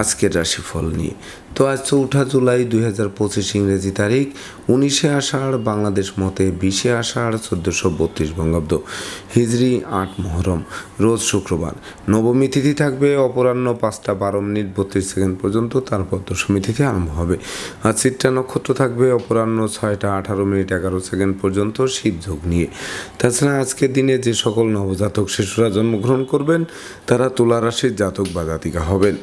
আজকের রাশিফল নিয়ে। তো আজ চৌঠা জুলাই দুই হাজার পঁচিশ ইংরেজি তারিখ, উনিশে আষাঢ় বাংলাদেশ মতে বিশে আষাঢ় চোদ্দোশো বত্রিশ বঙ্গাব্দ। হিজরি আট মহরম, রোজ শুক্রবার। নবমী তিথি থাকবে, অপরাহ্ন পাঁচটা বারো মিনিট বত্রিশ সেকেন্ড পর্যন্ত, তারপর দশমী তিথি আরম্ভ হবে। আর চিত্রা নক্ষত্র থাকবে, অপরাহ্ন ছয়টা আঠারো মিনিট এগারো সেকেন্ড পর্যন্ত শিবযোগ নিয়ে। তাছাড়া আজকের দিনে যে সকল নবজাতক শিশুরা জন্মগ্রহণ করবেন, তারা তুলা রাশির জাতক বা জাতিকা হবেন।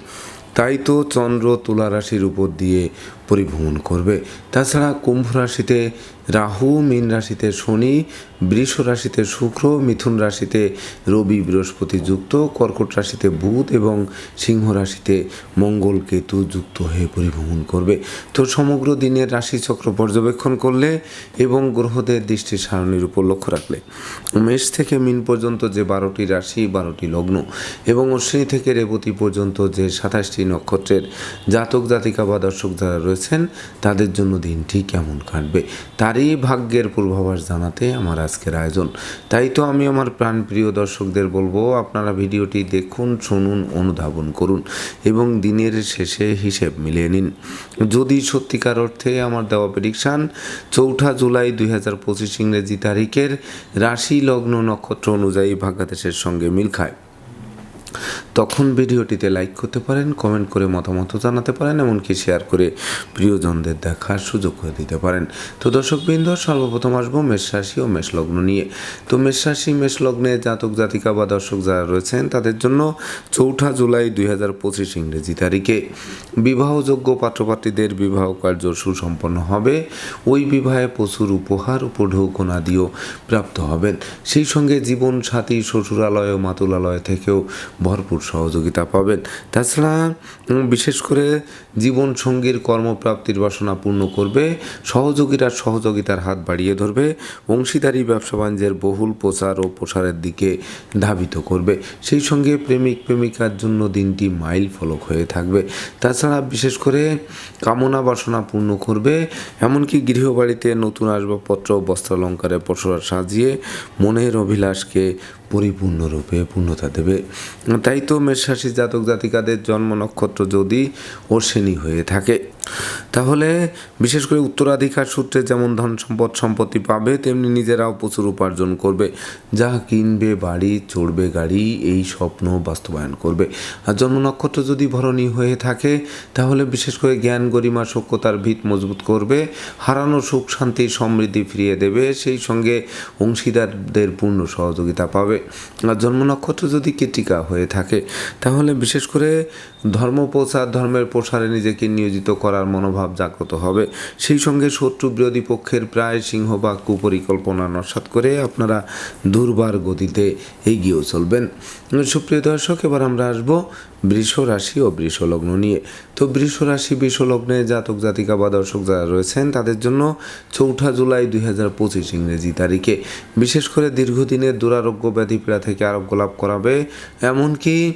তাই তো চন্দ্র তুলা রাশির উপর দিয়ে পরিভ্রমণ করবে। তাছাড়া কুম্ভ রাশিতে রাহু, মীন রাশিতে শনি, বৃষ রাশিতে শুক্র, মিথুন রাশিতে রবি, বৃহস্পতি যুক্ত, কর্কট রাশিতে বুধ এবং সিংহ রাশিতে মঙ্গল কেতু যুক্ত হয়ে পরিভ্রমণ করবে। তো সমগ্র দিনের রাশিচক্র পর্যবেক্ষণ করলে এবং গ্রহদের দৃষ্টি সারণীর উপর লক্ষ্য রাখলে, মেষ থেকে মিন পর্যন্ত যে বারোটি রাশি, বারোটি লগ্ন এবং অশ্বিনী থেকে রেবতী পর্যন্ত যে সাতাশটি নক্ষত্রের জাতক, জাতিকা বা দর্শক যারা রয়েছেন তাদের জন্য দিনটি কেমন কাটবে, তারই ভাগ্যের পূর্বাভাস জানাতে আমার আজকের আয়োজন। তাই তো আমি আমার প্রাণপ্রিয় দর্শকদের বলব, আপনারা ভিডিওটি দেখুন, শুনুন, অনুধাবন করুন এবং দিনের শেষে হিসেব মিলিয়ে নিন। যদি সত্যিকার অর্থে আমার দেওয়া প্রেডিকশান চৌঠা জুলাই দুই হাজার পঁচিশ ইংরেজি তারিখের রাশি লগ্ন নক্ষত্র অনুযায়ী ভাগ্যাদেশের সঙ্গে মিল খায়। তখন ভিডিওটিতে লাইক করতে পারেন কমেন্ট করে মতামত জানাতে পারেন, এমনকি শেয়ার করে প্রিয়জনদের দেখার সুযোগ করে দিতে পারেন। তো দর্শকবৃন্দ, সর্বপ্রথম আসব মেষ রাশি ও মেষ লগ্ন নিয়ে। তো মেষ রাশি, মেষ লগ্নে জাতক, জাতিকা বা দর্শক যারা রয়েছেন, তাদের জন্য চৌঠা জুলাই দুই হাজার পঁচিশ ইংরেজি তারিখে। বিবাহযোগ্য পাত্রপাত্রীদের বিবাহ কার্য সুসম্পন্ন হবে। ওই বিবাহে প্রচুর উপহার উপঢৌকনাদিও প্রাপ্ত হবেন। সেই সঙ্গে জীবন সাথী শ্বশুরালয় ও মাতুলালয় থেকেও ভরপুর সহযোগিতা পাবেন। তাছাড়া বিশেষ করে জীবন সঙ্গীর কর্মপ্রাপ্তির বাসনা পূর্ণ করবে, সহযোগীরা সহযোগিতার হাত বাড়িয়ে ধরবে, অংশীদারি ব্যবসা বাণিজ্যের বহুল প্রচার ও প্রসারের দিকে ধাবিত করবে। সেই সঙ্গে প্রেমিক প্রেমিকার জন্য দিনটি মাইল ফলক হয়ে থাকবে। তাছাড়া, বিশেষ করে কামনা বাসনা পূর্ণ করবে, এমনকি গৃহবাড়িতে নতুন আসবাবপত্র বস্ত্রালঙ্কারে পসরা সাজিয়ে মনের অভিলাষকে পরিপূর্ণরূপে পূর্ণতা দেবে। তাই তো মেষরাশি জাতক জাতিকাদের জন্ম নক্ষত্র যদি অশ্বিনী হয়ে থাকে, তাহলে বিশেষ করে উত্তরাধিকার সূত্রে যেমন ধন সম্পদ সম্পত্তি পাবে, তেমনি নিজেরাও প্রচুর উপার্জন করবে। যা কিনবে, বাড়ি, চড়বে গাড়ি, এই স্বপ্ন বাস্তবায়ন করবে। আর জন্ম নক্ষত্র যদি ভরণী হয়ে থাকে, তাহলে বিশেষ করে জ্ঞান, গরিমা সক্ষতার ভিত মজবুত করবে, হারানো সুখ, শান্তি, সমৃদ্ধি ফিরিয়ে দেবে। সেই সঙ্গে অংশীদারদের পূর্ণ সহযোগিতা পাবে। জন্ম নক্ষত্র যদি কৃতিকা হয়ে থাকে, তাহলে বিশেষ করে ধর্ম প্রচার, ধর্মের প্রসারে নিজেকে নিয়োজিত করার মনোভাব জাগ্রত হবে। সেই সঙ্গে শত্রু বিরোধী পক্ষের প্রায় সিংহবাগ কুপরিকল্পনা নস্বাত করে আপনারা দুর্বার গতিতে এগিয়েও চলবেন। সুপ্রিয় দর্শক, এবার আমরা আসব বৃষ রাশি ও বৃষ লগ্ন নিয়ে। তো বৃষ রাশি, বৃষ লগ্নে জাতক, জাতিকা বা দর্শক যারা রয়েছেন, তাদের জন্য চৌঠা জুলাই দুই হাজার পঁচিশ ইংরেজি তারিখে। বিশেষ করে দীর্ঘদিনের দুরারোগ্য পীড়া থেকে আরোগ্য গোলাপ করাবে, এমনকি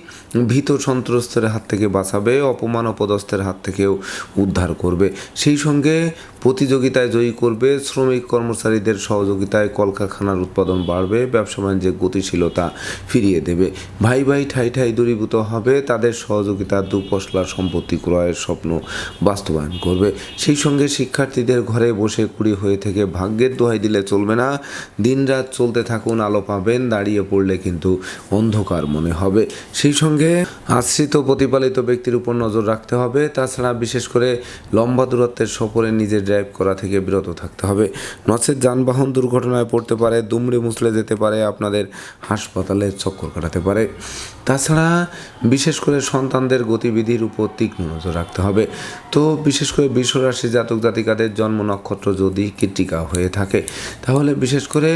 ভীত সন্ত্রস্তের হাত থেকে বাঁচাবে, অপমান অপদস্থের হাত থেকেও উদ্ধার করবে। সেই সঙ্গে প্রতিযোগিতায় জয়ী করবে, শ্রমিক কর্মচারীদের সহযোগিতায় কলকারখানার উৎপাদন বাড়বে, ব্যবসা বাণিজ্যের গতিশীলতা ফিরিয়ে দেবে। ভাই ভাই ঠাই ঠাই দূরীভূত হবে, তাদের সহযোগিতা দুপশলা সম্পত্তি ক্রয়ের স্বপ্ন বাস্তবায়ন করবে। সেই সঙ্গে শিক্ষার্থীদের ঘরে বসে কুড়ি হয়ে থেকে ভাগ্যের দোহাই দিলে চলবে না। দিনরাত চলতে থাকুন, আলো পাবেন, দাঁড়িয়ে পড়লে কিন্তু অন্ধকার মনে হবে। সেই সঙ্গে আশ্রিত প্রতিপালিত ব্যক্তির উপর নজর রাখতে হবে। তাছাড়া বিশেষ করে লম্বা দূরত্বের সফরে নিজে ড্রাইভ করা থেকে বিরত থাকতে হবে। নচেত যানবাহন দুর্ঘটনায় পড়তে পারে, দুমড়ে মুছলে যেতে পারে, আপনাদের হাসপাতালে চক্কর কাটাতে পারে। তাছাড়া বিশেষ করে সন্তানদের গতিবিধির উপর তীক্ষ্ণ নজর রাখতে হবে। তো বিশেষ করে বিশ্বরাশি জাতক জাতিকাদের জন্ম নক্ষত্র যদি কৃতিকা হয়ে থাকে, তাহলে বিশেষ করে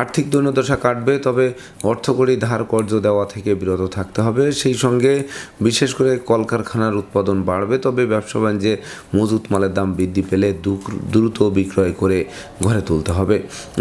আর্থিক দৈন্যদশা কাটবে, তবে অর্থকরী ধার কর্য দেওয়া থেকে বিরত থাকতে হবে। সেই সঙ্গে বিশেষ করে কলকারখানার উৎপাদন বাড়বে, তবে ব্যবসা বাণিজ্যে মজুত মালের দাম বৃদ্ধি পেলে দ্রুত বিক্রয় করে ঘরে তুলতে হবে।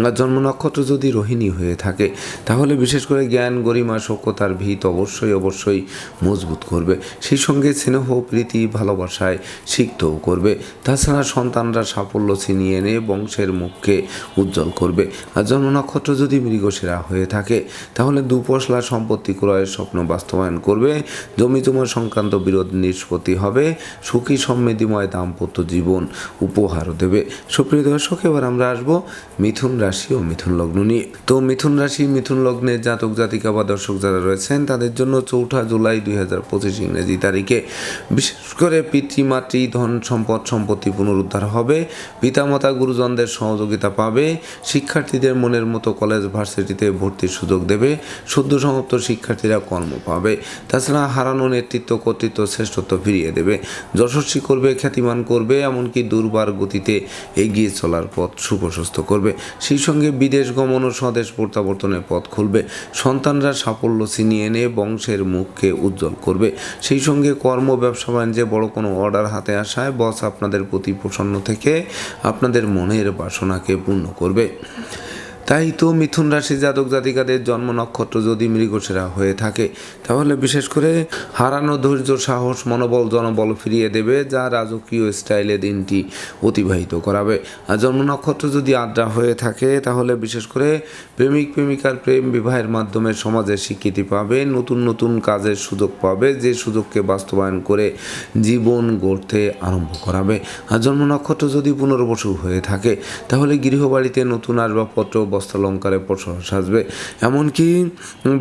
আর জন্ম নক্ষত্র যদি রোহিণী হয়ে থাকে, তাহলে বিশেষ করে জ্ঞান, গরিমা সক্ষতার ভিত অবশ্যই অবশ্যই অবশ্যই মজবুত করবে। সেই সঙ্গে স্নেহ, প্রীতি, ভালোবাসায় সিক্তও করবে। তাছাড়া সন্তানরা সাফল্য ছিনিয়ে এনে বংশের মুখকে উজ্জ্বল করবে। আর জন্ম নক্ষত্র যদি মৃগশিরা হয়ে থাকে, তাহলে দুপশলা সম্পত্তি ক্রয়ের স্বপ্ন বাস্তবায়ন করবে। জমি জমা সংক্রান্ত বিরোধ নিষ্পত্তি হবে। সুখী সমৃদ্ধিময় দাম্পত্য জীবন উপহারও দেবে। সুপ্রিয় দর্শক, এবার আমরা আসব মিথুন রাশি ও মিথুন লগ্ন নিয়ে। তো মিথুন রাশি, মিথুন লগ্নের জাতক জাতিকা বা দর্শক যারা রয়েছেন, তাদের জন্য চৌঠা জুলাই দুই হাজার পঁচিশ ইংরেজি তারিখে। বিশেষ করে পিতৃমাতৃ ধন, সম্পদ, সম্পত্তি পুনরুদ্ধার হবে। পিতামাতা, গুরুজনদের সহযোগিতা পাবে। শিক্ষার্থীদের মনের মতো কলেজ, ভার্সিটিতে ভর্তির সুযোগ দেবে। সদ্য সমাপ্ত শিক্ষার্থীরা কর্ম পাবে। তাছাড়া হারানো নেতৃত্ব, কর্তৃত্ব শ্রেষ্ঠত্ব ফিরিয়ে দেবে। যশস্বী করবে, খ্যাতিমান করবে, এমনকি দুর্বার গতিতে এগিয়ে চলার পথ সুপ্রশস্ত করবে। সেই সঙ্গে বিদেশ গমন ও স্বদেশ প্রত্যাবর্তনের পথ খুলবে। সন্তানরা সাফল্য ছিনিয়ে এনে বংশের মুখকে উজ্জ্বল করবে। সেই সঙ্গে কর্ম, ব্যবসা, বাণিজ্যে বড় কোনো অর্ডার হাতে আসায় বস আপনাদের প্রতি প্রসন্ন থেকে আপনাদের মনের বাসনাকে পূর্ণ করবে। তাই তো মিথুন রাশি জাতক জাতিকাদের জন্ম নক্ষত্র যদি মৃগসেরা হয়ে থাকে, তাহলে বিশেষ করে হারানো ধৈর্য, সাহস, মনোবল, জনবল ফিরিয়ে দেবে যা রাজকীয় স্টাইলে দিনটি অতিবাহিত করাবে। আর জন্ম নক্ষত্র যদি আদ্রা হয়ে থাকে, তাহলে বিশেষ করে প্রেমিক, প্রেমিকার প্রেম বিবাহের মাধ্যমে সমাজে স্বীকৃতি পাবে, নতুন নতুন কাজের সুযোগ পাবে, যে সুযোগকে বাস্তবায়ন করে জীবন গড়তে আরম্ভ করাবে। আর জন্ম নক্ষত্র যদি পুনর্বসু হয়ে থাকে, তাহলে গৃহবাড়িতে নতুন আসবাবপত্র বস্ত্রালঙ্কারে সাজবে এমনকি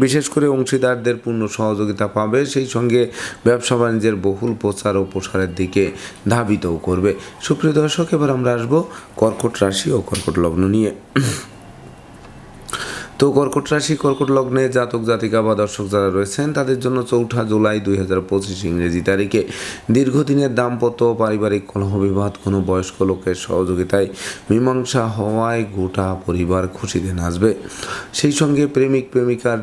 বিশেষ করে অংশীদারদের পূর্ণ সহযোগিতা পাবে, সেই সঙ্গে ব্যবসা বাণিজ্যের বহুল প্রচার ও প্রসারের দিকে ধাবিতও করবে। সুপ্রিয় দর্শক, এবার আমরা আসব কর্কট রাশি ও কর্কট লগ্ন নিয়ে। তো কর্কট রাশি, কর্কট লগ্নে জাতক, জাতিকা বা দর্শক যারা রয়েছেন, তাদের জন্য চৌঠা জুলাই দুই হাজার পঁচিশ ইংরেজি তারিখে দীর্ঘদিনের দাম্পত্য পারিবারিক কলহ বিবাদ কোনো বয়স্ক লোকের সহযোগিতায় মীমাংসা হওয়ায় গোটা পরিবার খুশিতে নাচবে। সেই সঙ্গে প্রেমিক, প্রেমিকার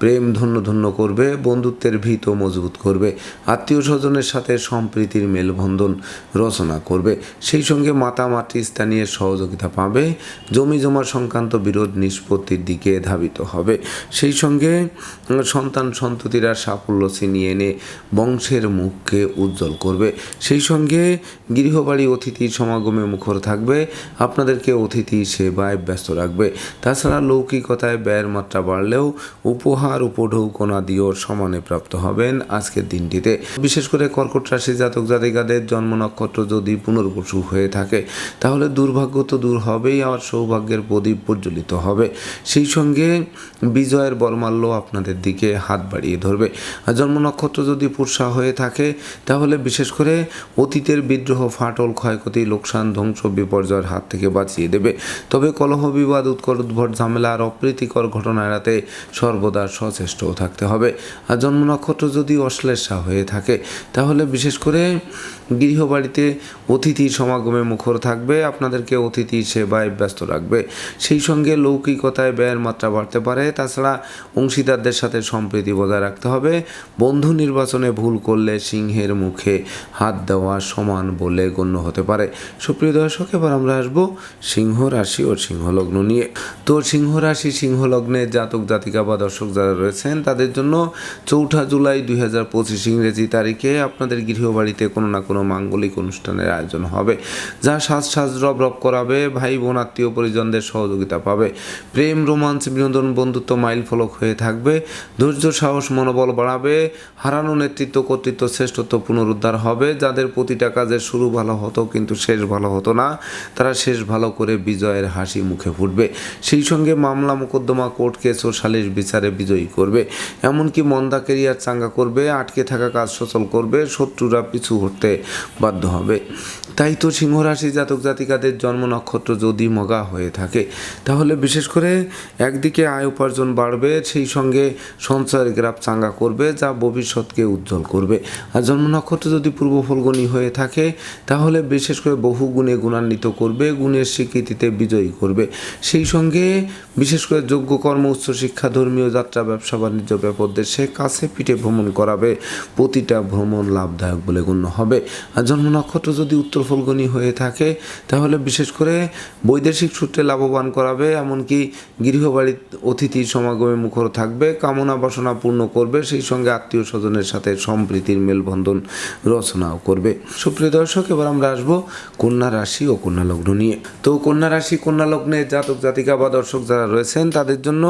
প্রেম ধন্য ধন্য করবে, বন্ধুত্বের ভিত মজবুত করবে, আত্মীয় স্বজনের সাথে সম্প্রীতির মেলবন্ধন রচনা করবে। সেই সঙ্গে মাতা মাতৃ স্থানীয় সহযোগিতা পাবে। জমি জমা সংক্রান্ত বিরোধ নিষ্পত্তির দিকে ধাবিত হবে। সেই সঙ্গে সন্তান সন্ততিরা সাফল্য ছিনিয়ে এনে বংশের মুখকে উজ্জ্বল করবে। সেই সঙ্গে গৃহবাড়ি অতিথির সমাগমে মুখর থাকবে। আপনাদেরকে অতিথি সেবায় ব্যস্ত রাখবে। তাছাড়া লৌকিকতায় ব্যয়ের মাত্রা বাড়লেও উপহার, উপঢৌকনা দিয়েও সমানে প্রাপ্ত হবেন আজকের দিনটিতে। বিশেষ করে কর্কট রাশি জাতক জাতিকাদের জন্ম নক্ষত্র যদি পুনর্বসু হয়ে থাকে, তাহলে দুর্ভাগ্য তো দূর হবেই আর সৌভাগ্যের প্রদীপ প্রজ্বলিত হবে। সেই সঙ্গে বিজয়ের বর্মাল্য আপনাদের দিকে হাত বাড়িয়ে ধরবে। আর জন্ম নক্ষত্র যদি পুরসা হয়ে থাকে, তাহলে বিশেষ করে অতীতের বিদ্রোহ, ফাটল, ক্ষয়ক্ষতি, লোকসান, ধ্বংস, বিপর্যয়ের হাত থেকে বাঁচিয়ে দেবে। তবে কলহ, বিবাদ উৎকট উদ্ভট, ঝামেলা আর অপ্রীতিকর ঘটনা এড়াতে সর্বদা সচেষ্টও থাকতে হবে। আর জন্ম নক্ষত্র যদি অশ্লেষা হয়ে থাকে, তাহলে বিশেষ করে গৃহবাড়িতে অতিথি সমাগমে মুখর থাকবে, আপনাদেরকে অতিথি সেবায় ব্যস্ত রাখবে। সেই সঙ্গে লৌকিকতায় ব্যয়ের মাত্রা বাড়তে পারে, তাছাড়া অংশীদারদের সাথে সম্প্রীতি বজায় রাখতে হবে। বন্ধু নির্বাচনে ভুল করলে সিংহের মুখে হাত দেওয়া সমান বলে গণ্য হতে পারে। সুপ্রিয় দর্শক, এবার আমরা আসব সিংহ রাশি ও সিংহলগ্ন নিয়ে। তো সিংহ রাশি সিংহ লগ্নে জাতক, জাতিকা বা দর্শক যারা রয়েছেন, তাদের জন্য চৌঠা জুলাই দুই হাজার পঁচিশ ইংরেজি তারিখে আপনাদের গৃহবাড়িতে কোনো না কোনো মাঙ্গলিক অনুষ্ঠানের আয়োজন হবে, যা সাজ সাজ রব রব করাবে, ভাই বোন, আত্মীয় পরিজনদের সহযোগিতা পাবে। প্রেম রোমাঞ্চ বিনোদন, বন্ধুত্ব মাইল ফলক হয়ে থাকবে, ধৈর্য, সাহস, মনোবল বাড়াবে, হারানো নেতৃত্ব, কর্তৃত্ব, শ্রেষ্ঠত্ব পুনরুদ্ধার হবে, যাদের প্রতিটা কাজের শুরু ভালো হতো কিন্তু শেষ ভালো হতো না, তারা শেষ ভালো করে বিজয়ের হাসি মুখে ফুটবে। সেই সঙ্গে মামলা, মোকদ্দমা, কোর্ট কেস ও সালিশ বিচারে বিজয়ী করবে। এমনকি মন্দা কেরিয়ার চাঙ্গা করবে, আটকে থাকা কাজ সচল করবে, শত্রুরা পিছু হটতে বাধ্য হবে তাই তো সিংহরাশি জাতক জাতিকাদের জন্ম নক্ষত্র যদি মগা হয়ে থাকে, তাহলে বিশেষ করে একদিকে আয় উপার্জন বাড়বে, সেই সঙ্গে সঞ্চয়ের গ্রাফ চাঙ্গা করবে, যা ভবিষ্যৎকে উজ্জ্বল করবে। আর জন্ম নক্ষত্র যদি পূর্ব ফলগুনি হয়ে থাকে, তাহলে বিশেষ করে বহু গুণে গুণান্বিত করবে, গুণের স্বীকৃতিতে বিজয়ী করবে। সেই সঙ্গে বিশেষ করে যোগ্য কর্ম উচ্চশিক্ষা ধর্মীয় যাত্রা, ব্যবসা, বাণিজ্য ব্যাপক দেশে কাছে পিঠে ভ্রমণ করাবে, প্রতিটা ভ্রমণ লাভদায়ক বলে গণ্য হবে। আর জন্ম নক্ষত্র যদি উত্তর ফলগুনি হয়ে থাকে, তাহলে বিশেষ করে বৈদেশিক সূত্রে লাভবান করাবে, এমনকি গৃহবাড়ির অতিথির সমাগমে মুখর থাকবে, কামনা বাসনা পূর্ণ করবে, সেই সঙ্গে আত্মীয় স্বজনের সাথে সম্প্রীতির মেলবন্ধন রচনাও করবে। সুপ্রিয় দর্শক, এবার আমরা আসব কন্যা রাশি ও কন্যা লগ্ন নিয়ে। তো কন্যা রাশি, কন্যা লগ্নে জাতক জাতিকা বা দর্শক যারা রয়েছেন, তাদের জন্য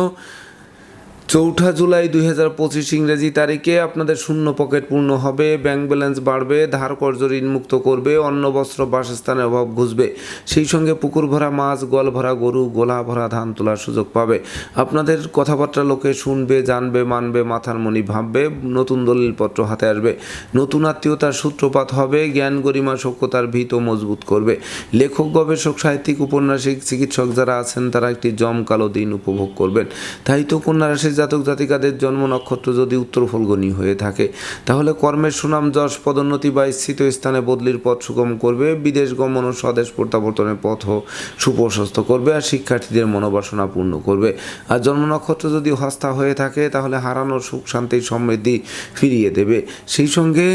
চৌঠা জুলাই দুই হাজার পঁচিশ ইংরেজি তারিখে আপনাদের শূন্য পকেট পূর্ণ হবে, ব্যাংক ব্যালেন্স বাড়বে, ধার কর্জ ঋণ মুক্ত করবে, অন্ন, বস্ত্র, বাসস্থানের অভাব ঘুষবে। সেই সঙ্গে পুকুর ভরা মাছ গল ভরা গরু, গোলা ভরা ধান তোলার সুযোগ পাবে। আপনাদের কথাবার্তা লোকে শুনবে, জানবে, মানবে, মাথার মনি ভাববে, নতুন দলিলপত্র হাতে আসবে। নতুন আত্মীয়তার সূত্রপাত হবে, জ্ঞান গরিমা সভ্যতার ভিত মজবুত করবে। লেখক, গবেষক, সাহিত্যিক, উপন্যাসিক, চিকিৎসক যারা আছেন, তারা একটি জমকালো দিন উপভোগ করবেন। তাই তো কন্যা রাশির জাতক জাতিকাদের জন্ম নক্ষত্র যদি উত্তর ফলগনি হয়ে থাকে, তাহলে কর্মের সুনাম, যশ, পদোন্নতি বা স্থিত স্থানে বদলির পথ সুগম করবে, বিদেশ গমন ও স্বদেশ প্রত্যাবর্তনের পথও সুপ্রশস্ত করবে আর শিক্ষার্থীদের মনোবাসনা পূর্ণ করবে। আর জন্ম নক্ষত্র যদি হস্তা হয়ে থাকে, তাহলে হারানোর সুখ, শান্তি, সমৃদ্ধি ফিরিয়ে দেবে। সেই সঙ্গে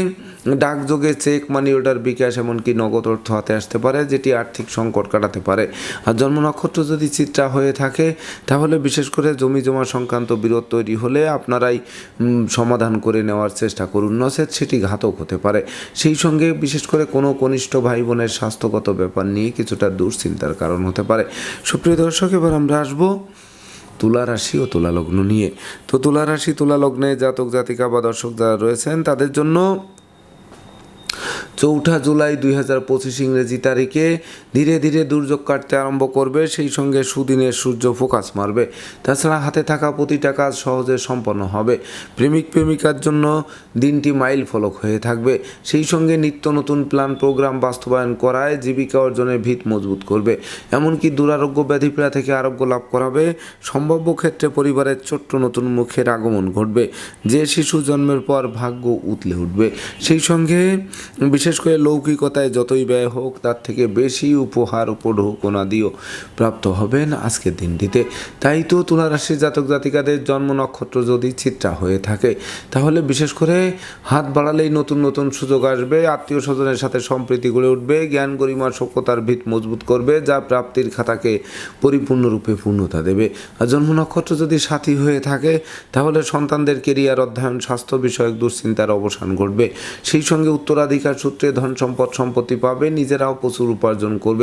ডাকযোগে চেক মানি অর্ডার বিকাশ এমনকি নগদ অর্থ হাতে আসতে পারে, যেটি আর্থিক সংকট কাটাতে পারে। আর জন্ম নক্ষত্র যদি চিত্রা হয়ে থাকে, তাহলে বিশেষ করে জমি জমা সংক্রান্ত বিরোধ তৈরি হলে আপনারাই সমাধান করে নেওয়ার চেষ্টা করুন। নচেত সেটি ঘাতক হতে পারে। সেই সঙ্গে বিশেষ করে কোনো কনিষ্ঠ ভাই বোনের স্বাস্থ্যগত ব্যাপার নিয়ে কিছুটা দুশ্চিন্তার কারণ হতে পারে। সুপ্রিয় দর্শক, এবার আমরা আসব তুলা রাশি ও তুলা লগ্ন নিয়ে। তো তুলা রাশি, তুলা লগ্নে জাতক জাতিকা বা দর্শক যারা রয়েছেন, তাদের জন্য চৌঠা জুলাই দুই হাজার পঁচিশ ইংরেজি তারিখে ধীরে ধীরে দুর্যোগ কাটতে আরম্ভ করবে, সেই সঙ্গে সুদিনের সূর্য ফোকাস মারবে। তাছাড়া হাতে থাকা প্রতিটা কাজ সহজে সম্পন্ন হবে। প্রেমিক প্রেমিকার জন্য দিনটি মাইল ফলক হয়ে থাকবে। সেই সঙ্গে নিত্য নতুন প্ল্যান, প্রোগ্রাম বাস্তবায়ন করায় জীবিকা অর্জনের ভিত মজবুত করবে। এমনকি দুরারোগ্য ব্যাধিপীড়া থেকে আরোগ্য লাভ করাবে। সম্ভাব্য ক্ষেত্রে পরিবারের ছোট্ট নতুন মুখের আগমন ঘটবে। যে শিশু জন্মের পর ভাগ্য উতলে উঠবে। সেই সঙ্গে বিশেষ করে লৌকিকতায় যতই ব্যয় হোক, তার থেকে বেশি উপহার, উপঢৌকনা দিয়েও প্রাপ্ত হবেন আজকের দিনটিতে। তাই তো তুলা রাশির জাতক জাতিকাদের জন্ম নক্ষত্র যদি চিত্রা হয়ে থাকে, তাহলে বিশেষ করে হাত বাড়ালেই নতুন নতুন সুযোগ আসবে, আত্মীয় স্বজনের সাথে সম্প্রীতি গড়ে উঠবে, জ্ঞান গরিমার সভ্যতার ভিত মজবুত করবে, যা প্রাপ্তির খাতাকে পরিপূর্ণরূপে পূর্ণতা দেবে। আর জন্ম নক্ষত্র যদি সাথী হয়ে থাকে, তাহলে সন্তানদের কেরিয়ার, অধ্যয়ন, স্বাস্থ্য বিষয়ক দুশ্চিন্তার অবসান ঘটবে। সেই সঙ্গে উত্তরাধিকার সূত্রে ধন সম্পদ, সম্পত্তি পাবে, নিজেরাও প্রচুর উপার্জন করবে।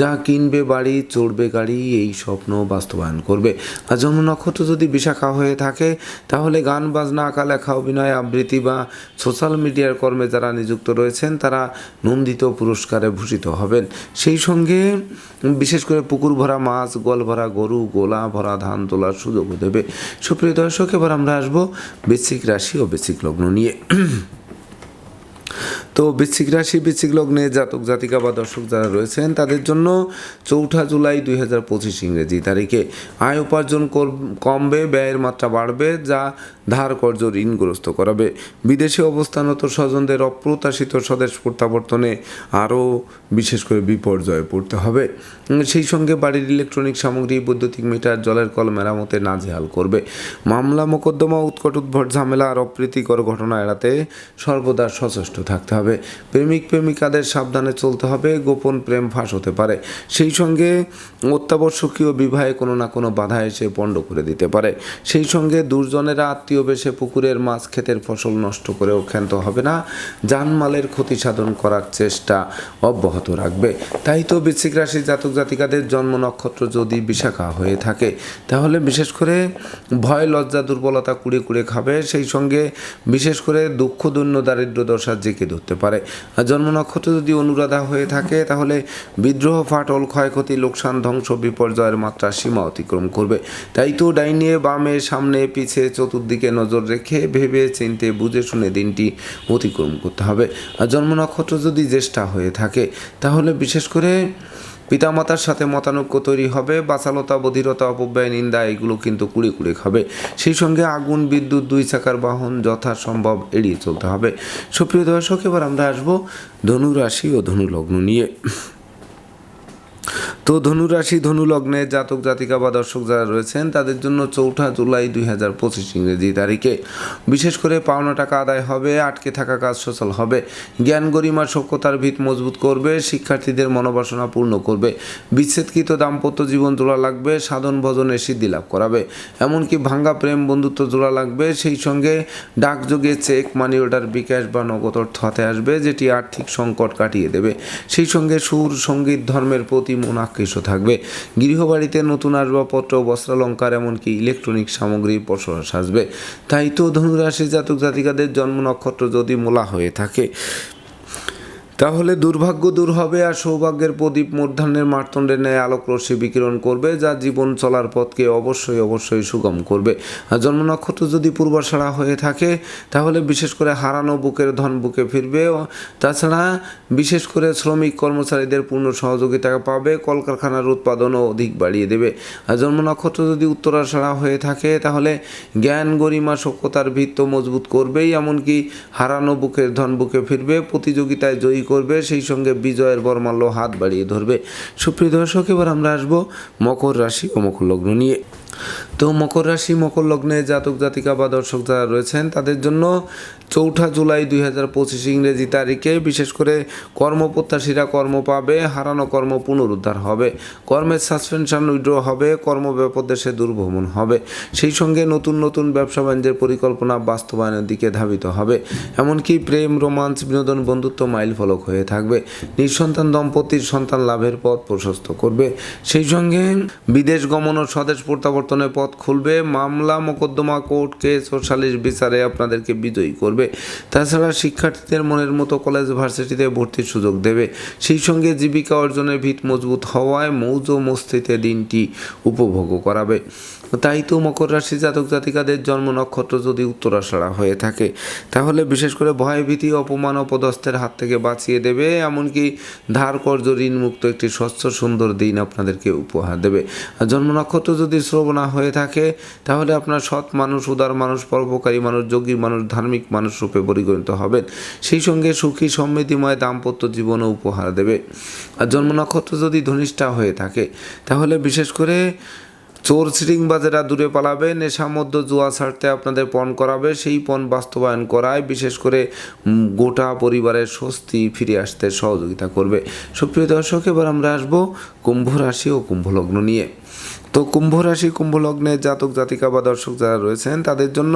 যা কিনবে বাড়ি, চড়বে গাড়ি, এই স্বপ্ন বাস্তবায়ন করবে। আর জন্ম নক্ষত্র যদি বিশাখা হয়ে থাকে, তাহলে গান, বাজনা, আঁকা, লেখা, অভিনয়, আবৃত্তি বা সোশ্যাল মিডিয়ার কর্মে যারা নিযুক্ত রয়েছেন, তারা নন্দিত পুরস্কারে ভূষিত হবেন। সেই সঙ্গে বিশেষ করে পুকুর ভরা মাছ গোল ভরা গরু, গোলা ভরা ধান তোলার সুযোগও দেবে। সুপ্রিয় দর্শক, এবার আমরা আসব বেসিক রাশি ও বেসিক লগ্ন নিয়ে। তো বৃশ্চিক রাশি, বৃশ্চিক লগ্নে জাতক, জাতিকা বা দর্শক যারা রয়েছেন, তাদের জন্য চৌঠা জুলাই দুই হাজার পঁচিশ ইংরেজি তারিখে আয় উপার্জন কমবে, ব্যয়ের মাত্রা বাড়বে, যা ধার কর্য ঋণগ্রস্ত করাবে। বিদেশে অবস্থানত স্বজনদের অপ্রত্যাশিত স্বদেশ প্রত্যাবর্তনে আরও বিশেষ করে বিপর্যয়ে পড়তে হবে। সেই সঙ্গে বাড়ির ইলেকট্রনিক সামগ্রী, বৈদ্যুতিক মিটার, জলের কল মেরামতে নাজেহাল করবে। মামলা, মোকদ্দমা, উৎকট উদ্ভট ঝামেলা আর অপ্রীতিকর ঘটনা এড়াতে সর্বদা সচেষ্ট থাকতে হবে। প্রেমিক, প্রেমিকাদের সাবধানে চলতে হবে, গোপন প্রেম ফাঁস হতে পারে। সেই সঙ্গে অত্যাবশ্যকীয় বিবাহে কোনো না কোনো বাধা এসে পণ্ড করে দিতে পারে। সেই সঙ্গে দুর্জনেরা আত্মীয় বেশে পুকুরের মাছ ক্ষেতের ফসল নষ্ট করেও ক্ষান্ত হবে না। জানমালের ক্ষতি সাধন করার চেষ্টা অব্যাহত রাখবে। তাই তো বৃশ্চিক রাশির জাতক জাতিকাদের জন্ম নক্ষত্র যদি বিশাখা হয়ে থাকে, তাহলে বিশেষ করে ভয়, লজ্জা, দুর্বলতা কুড়ে কুড়ে খাবে। সেই সঙ্গে বিশেষ করে দুঃখ, দৈন্য দারিদ্র দশা জেঁকে ধরতে পারে। আর জন্ম নক্ষত্র যদি অনুরাধা হয়ে থাকে, তাহলে বিদ্রোহ, ফাটল, ক্ষয়ক্ষতি, লোকসান, ধ্বংস, বিপর্যয়ের মাত্রা সীমা অতিক্রম করবে। তাই তো ডাইনে, বামে, সামনে, পিছে, চতুর্দিকে নজর রেখে ভেবে চিনতে বুঝে শুনে দিনটি অতিক্রম করতে হবে। আর জন্ম নক্ষত্র যদি জ্যেষ্ঠা হয়ে থাকে, তাহলে বিশেষ করে পিতামাতার সাথে মতানৈক্য তৈরি হবে, বাচালতা, বধিরতা, অপব্যয়, নিন্দা, এগুলো কিন্তু কুড়ে কুড়ে খাবে। সেই সঙ্গে আগুন, বিদ্যুৎ, দুই চাকার বাহন যথাসম্ভব এড়িয়ে চলতে হবে। সুপ্রিয় দর্শক, এবার আমরা আসব ধনু রাশি ও ধনু লগ্ন নিয়ে। তো ধনুরাশি ধনু লগ্নে জাতক, জাতিকা বা দর্শক যারা রয়েছেন, তাদের জন্য চৌঠা জুলাই দুই হাজার পঁচিশ ইংরেজি তারিখে। বিশেষ করে পাওনা টাকা আদায় হবে, আটকে থাকা কাজ সচল হবে। জ্ঞান গরিমা সক্ষতার ভিত মজবুত করবে, শিক্ষার্থীদের মনোবাসনা পূর্ণ করবে। বিচ্ছেদকৃত দাম্পত্য জীবন জোড়া লাগবে, সাধন ভজনে সিদ্ধি লাভ করাবে। এমনকি ভাঙ্গা প্রেম বন্ধুত্ব জোড়া লাগবে, সেই সঙ্গে ডাকযোগে চেক মানি অর্ডার বিকাশ বা নগদ অর্থ হাতে আসবে, যেটি আর্থিক সংকট কাটিয়ে দেবে। সেই সঙ্গে সুর, সংগীত, ধর্মের প্রতি মন আকৃষ্ট থাকবে। গৃহবাড়িতে নতুন আসবাবপত্র, বস্ত্রালঙ্কার, এমনকি ইলেকট্রনিক সামগ্রী পসরা সাজবে। তাই তো ধনুরাশি জাতক জাতিকাদের জন্ম নক্ষত্র যদি মোলা হয়ে থাকে। তাহলে দুর্ভাগ্য দূর হবে আর সৌভাগ্যের প্রদীপ মূর্ধান্যের মার্তণ্ডের ন্যায় আলোক রশ্মি বিকিরণ করবে, যা জীবন চলার পথকে অবশ্যই অবশ্যই সুগম করবে। আর জন্ম নক্ষত্র যদি পূর্বাশাড়া হয়ে থাকে, তাহলে বিশেষ করে হারানো বুকের ধন বুকে ফিরবে। তাছাড়া বিশেষ করে শ্রমিক কর্মচারীদের পূর্ণ সহযোগিতা পাবে, কলকারখানার উৎপাদনও অধিক বাড়িয়ে দেবে। আর জন্ম নক্ষত্র যদি উত্তরাশাড়া হয়ে থাকে, তাহলে জ্ঞান, গরিমা সক্ষতার ভিত্ত মজবুত করবেই, এমনকি হারানো বুকের ধন বুকে ফিরবে। প্রতিযোগিতায় জয়ী করবে, সেই সঙ্গে বিজয়ের বর্মাল্য হাত বাড়িয়ে ধরবে। সুপ্রিয় দর্শক, এবার আমরা আসব মকর রাশি ও মকর লগ্ন নিয়ে। তো মকর রাশি, মকর লগ্নে জাতক, জাতিকা বা দর্শক যারা রয়েছেন, তাদের জন্য চৌঠা জুলাই দুই হাজার পঁচিশ ইংরেজি তারিখে বিশেষ করে কর্মপ্রত্যাশীরা কর্ম পাবে, হারানো কর্ম পুনরুদ্ধার হবে, কর্মের সাসপেনশন উইড্র হবে কর্মব্যাপক দেশে দুর্ভ্রমণ হবে। সেই সঙ্গে নতুন নতুন ব্যবসা বাণিজ্যের পরিকল্পনা বাস্তবায়নের দিকে ধাবিত হবে। এমনকি প্রেম রোমান্স বিনোদন, বন্ধুত্ব মাইল ফলক হয়ে থাকবে। নিঃসন্তান দম্পতির সন্তান লাভের পথ প্রশস্ত করবে। সেই সঙ্গে বিদেশ গমন ও স্বদেশ প্রত্যাবর্তনের পথ খুলবে, মামলা মোকদ্দমা কোর্ট কেস ও সালিশ বিচারে আপনাদেরকে বিজয়ী করবে। তাছাড়া শিক্ষার্থীদের মনের মতো কলেজ ভার্সিটিতে ভর্তির সুযোগ দেবে। সেই সঙ্গে জীবিকা অর্জনের ভিত মজবুত হওয়ায় মৌজ মস্তিতে দিনটি উপভোগ করাবে। তাই তো মকর রাশি জাতক জাতিকাদের জন্ম নক্ষত্র যদি উত্তরাষাড়া হয়ে থাকে, তাহলে বিশেষ করে ভয়ভীতি, অপমান, অপদস্থের হাত থেকে বাঁচিয়ে দেবে। এমনকি ধার কর্য ঋণমুক্ত একটি স্বচ্ছ সুন্দর দিন আপনাদেরকে উপহার দেবে। জন্ম নক্ষত্র যদি শ্রবণা হয়ে থাকে তাহলে আপনার সৎ মানুষ, উদার মানুষ, পরোপকারী মানুষ, যোগী মানুষ, ধার্মিক মানুষ রূপে পরিগণিত হবেন। সেই সঙ্গে সুখী, সমৃদ্ধিময় দাম্পত্য জীবনও উপহার দেবে। আর জন্ম নক্ষত্র যদি ধনিষ্ঠা হয়ে থাকে, তাহলে বিশেষ করে চোর সিরিংবাজেরা দূরে পালাবে, নেশা মধ্য জুয়া ছাড়তে আপনাদের পণ করাবে, সেই পণ বাস্তবায়ন করায় বিশেষ করে গোটা পরিবারের স্বস্তি ফিরে আসতে সহযোগিতা করবে। সুপ্রিয় দর্শক, এবার আমরা আসব কুম্ভ রাশি ও কুম্ভ লগ্ন নিয়ে। তো কুম্ভ রাশি, কুম্ভ লগ্নে জাতক, জাতিকা বা দর্শক যারা রয়েছেন, তাদের জন্য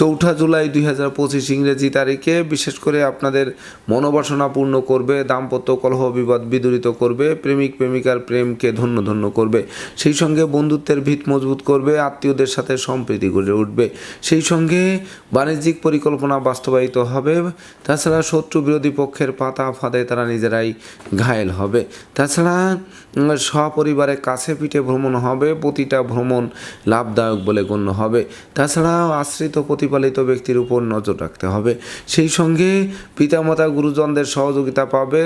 চৌঠা জুলাই দুই হাজার পঁচিশ ইংরেজি তারিখে বিশেষ করে আপনাদের মনোবাসনা পূর্ণ করবে, দাম্পত্য কলহ, বিবাদ বিদূরিত করবে, প্রেমিক, প্রেমিকার প্রেমকে ধন্য ধন্য করবে, সেই সঙ্গে বন্ধুত্বের ভিত মজবুত করবে, আত্মীয়দের সাথে সম্প্রীতি গড়ে উঠবে, সেই সঙ্গে বাণিজ্যিক পরিকল্পনা বাস্তবায়িত হবে, তাছাড়া শত্রু বিরোধী পক্ষের পাতা ফাঁদে তারা নিজেরাই ঘায়েল হবে, তাছাড়া সপরিবারে কাছে পিঠে ভ্রমণ হবে, প্রতিটা ভ্রমণ লাভদায়ক বলে গণ্য হবে। তাছাড়াও আশ্রিত প্রতিপালিত ব্যক্তির উপর নজর রাখতে হবে। সেই সঙ্গে পিতামাতা গুরুজনদের সহযোগিতা পাবে,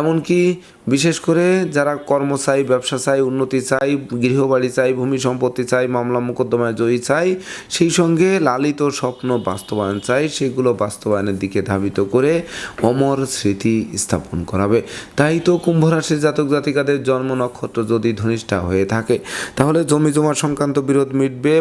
এমনকি বিশেষ করে যারা কর্ম চাই ব্যবসা চাই, উন্নতি চাই, গৃহবাড়ি চাই, ভূমি সম্পত্তি চাই, মামলা মোকদ্দমায় জয়ী চাই, সেই সঙ্গে লালিত স্বপ্ন বাস্তবায়ন চাই, সেগুলো বাস্তবায়নের দিকে ধাবিত করে অমর স্মৃতি স্থাপন করাবে। তাই তো কুম্ভ রাশির জাতক জাতিকাদের জন্ম নক্ষত্র যদি ধনিষ্ঠা হয়ে থাকে, তাহলে জমি জমা সংক্রান্ত বিরোধ মিটবে,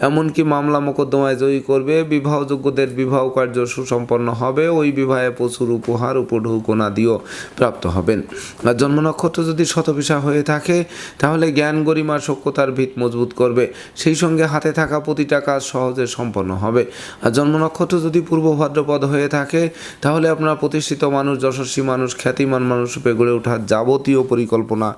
এমনকি মামলা মোকদ্দমায় জয়ী করবে, বিবাহযোগ্যদের বিবাহ কার্য সুসম্পন্ন হবে, ওই বিবাহে প্রচুর উপহার, উপঢৌকনা দিয়েও প্রাপ্ত হবেন। আর জন্ম নক্ষত্র যদি শতভিসা হয়ে থাকে, তাহলে জ্ঞান গরিমা সক্ষতার ভিত মজবুত করবে। সেই সঙ্গে হাতে থাকা প্রতিটা কাজ সহজে সম্পন্ন হবে। আর জন্ম নক্ষত্র যদি পূর্ব ভাদ্রপদ হয়ে থাকে, তাহলে আপনার প্রতিষ্ঠিত মানুষ, যশস্বী মানুষ, খ্যাতিমান মানুষ রূপে গড়ে ওঠার যাবতীয় পরিকল্পনা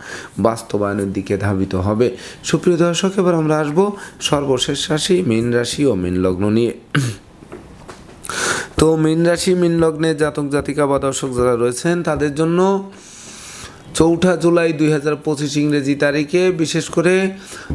বাস্তবায়নের দিকে ধাবিত হবে। সুপ্রিয় দর্শক, এবার আমরা আসব সর্বশেষ রাশি, মীন রাশি ও মীন লগ্ন নিয়ে। তো মীন রাশি, মীন লগ্নে জাতক জাতিকা বা দর্শক যারা রয়েছেন, তাদের জন্য চৌঠা জুলাই দুই হাজার পঁচিশ ইংরেজি তারিখে বিশেষ করে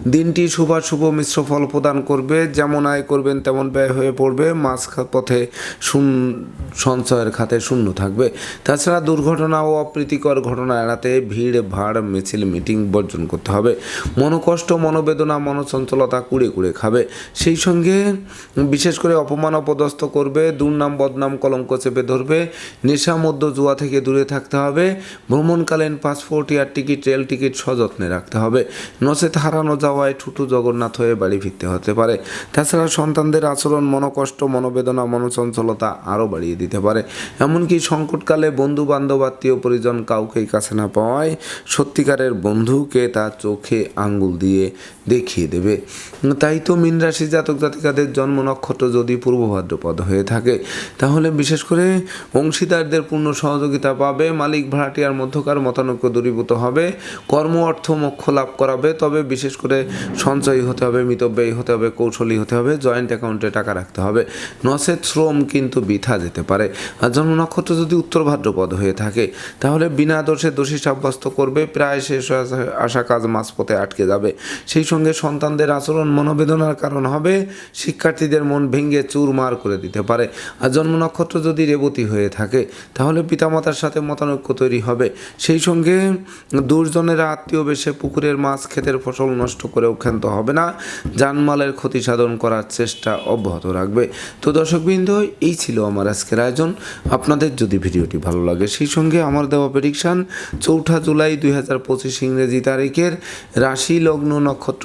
দিনটি শুভাশুভ মিশ্র ফল প্রদান করবে। যেমন আয় করবেন, তেমন ব্যয় হয়ে পড়বে। মাছ পথে শূন্য সঞ্চয়ের খাতে শূন্য থাকবে। তাছাড়া দুর্ঘটনা ও অপ্রীতিকর ঘটনা এড়াতে ভিড়, ভাড়, মিছিল, মিটিং বর্জন করতে হবে। মনোকষ্ট, মনোবেদনা, মনোচঞ্চলতা কুড়ে কুড়ে খাবে। সেই সঙ্গে বিশেষ করে অপমান অপদস্থ করবে, দুর্নাম, বদনাম, কলঙ্ক চেপে ধরবে। নেশা মধ্য জুয়া থেকে দূরে থাকতে হবে। ভ্রমণকালীন passport, air ticket, rail ticket সযত্নে রাখতে হবে। নচেত হারানো যাওয়ায় ঠুটু জগন্নাথ হয়ে বাড়ি ফিরতে হতে পারে। তাছাড়া সন্তানদের আচরণ, মনোকষ্ট, মনোবেদনা, মনোচঞ্চলতা আরও বাড়িয়ে দিতে পারে। এমনকি সংকটকালে বন্ধু বান্ধব আত্মীয় পরিজন কাউকেই কাছে না পাওয়ায় সত্যিকারের বন্ধুকে তার চোখে আঙ্গুল দিয়ে দেখিয়ে দেবে। তাই তো মীন রাশি জাতক জাতিকাদের জন্ম নক্ষত্র যদি পূর্ব ভাদ্রপদ হয়ে থাকে, তাহলে বিশেষ করে অংশীদারদের পূর্ণ সহযোগিতা পাবে, মালিক ভাড়াটিয়ার মধ্যকার মতানৈক্য দূরীভূত হবে, কর্ম অর্থ মোক্ষ লাভ করাবে, তবে বিশেষ করে সঞ্চয়ী হতে হবে, মিতব্যয়ী হতে হবে, কৌশলী হতে হবে, জয়েন্ট অ্যাকাউন্টে টাকা রাখতে হবে। নচেত শ্রম কিন্তু বৃথা যেতে পারে। আর জন্ম নক্ষত্র যদি উত্তর ভাদ্রপদ হয়ে থাকে, তাহলে বিনা দোষে দোষী সাব্যস্ত করবে, প্রায় শেষ আসা কাজ মাঝপথে আটকে যাবে। সেই সঙ্গে সন্তানদের আচরণ মনোবেদনার কারণ হবে, শিক্ষার্থীদের মন ভেঙে চুরমার করে দিতে পারে। আর জন্ম নক্ষত্র যদি রেবতী হয়ে থাকে, তাহলে পিতামাতার সাথে মতানৈক্য তৈরি হবে। সেই সঙ্গে দুর্জনেরা আত্মীয় বেশে পুকুরের মাছ ক্ষেতের ফসল নষ্ট করেও ক্ষান্ত হবে না। জানমালের ক্ষতি সাধন করার চেষ্টা অব্যাহত রাখবে। তো দর্শকবৃন্দ, এই ছিল আমার আজকের আয়োজন। আপনাদের যদি ভিডিওটি ভালো লাগে, সেই সঙ্গে আমার দেওয়া প্রেডিকশান চৌঠা জুলাই দুই হাজার পঁচিশ ইংরেজি তারিখের রাশি লগ্ন নক্ষত্র